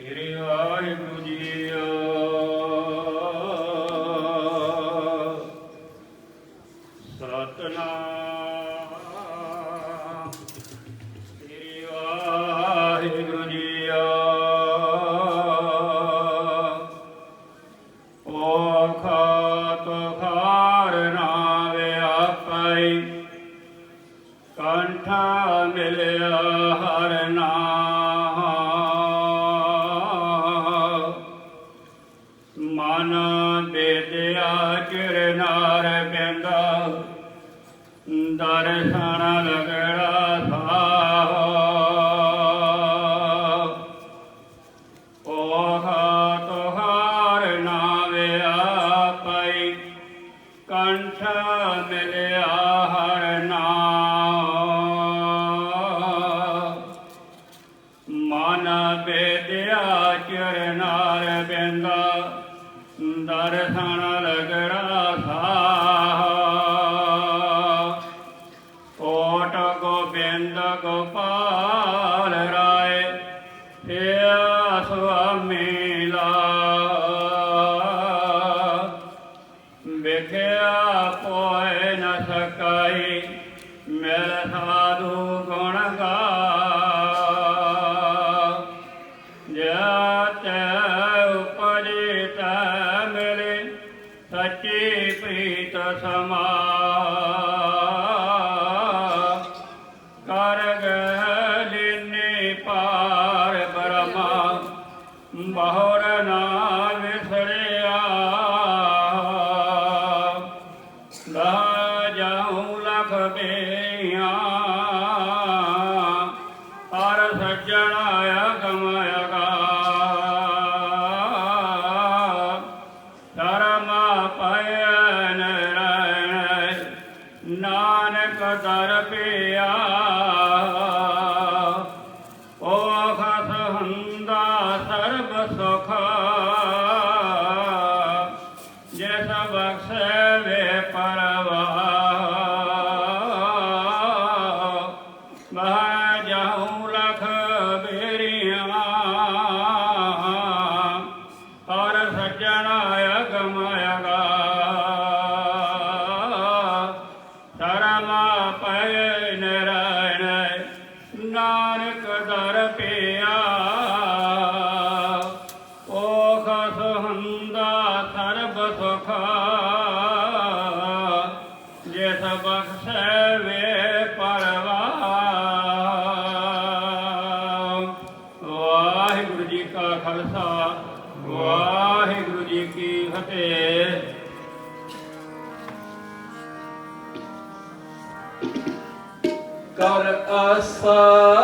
ਸ੍ਰੀ ਵਾਹਿਗੁਰੂ ਜੀਓ ਸਤਨਾਮ। ਸ੍ਰੀ ਵਾਹਿਗੁਰੂ ਜੀ ਓ ਖਾਤ ਖਾਰ ਨਾ ਵਿਆਪਈ ਕੰਠਾ ਮਿਲਿਆ। ਦਰਸ਼ਨ ਲਗੜਾ ਸਾਹ। ਓਹ ਤੁਹਾਰ ਨਾਵੇ ਆਪਈ ਕੰਠ ਮਿਲਿਆ ਹਰ ਨਾਮ। ਮਨ ਬੇਦਿਆ ਚਰਨਾਰ ਬਿੰਦਾ ਦਰਸ਼ਨ ਲਗੜਾ ਗੋਪਾਲ ਰਾਏ ਸਿਆ ਸੁਆਮੀ ਲਾ। ਵਿਖਿਆ ਕੋਇ ਨ ਸਕਾਈ, ਮਿਲ ਸਾਧੂ ਗੁਣ ਗਾ। ਜਤ ਉਪਜੇ ਮਿਲੇ, ਸੱਚੀ ਪ੍ਰੀਤ ਸਮਾ। ਬੇਆਂ ਹਰ ਸੱਜਣ ਅਗਮ ਅਗਾ ਧਰਮ ਪਇਨ ਰਹਿ ਨਾਨਕ ਦਰ ਪਿਆ। ਓ ਖਸ ਹੁੰਦਾ ਸਰਬ ਸੁਖ। ਜਿਸ ਬਖਸ਼ੇ ਮਹਾ ਜਾਉ ਲਖ ਬੇਰੀਆਂ। ਹਰ ਸੱਜਣ ਅਗਮ ਅਗਾ। ਪੈ ਨਰੈਣ, ਨਾਨਕ ਦਰ ਪਿਆ। ਓ ਸੁਹੰਦਾ ਸਰਬ ਸੁਖਾ। ਖਾਲਸਾ। ਵਾਹਿਗੁਰੂ ਜੀ ਕੀ ਫਤਿਹ। ਕਰ ਆਸਾ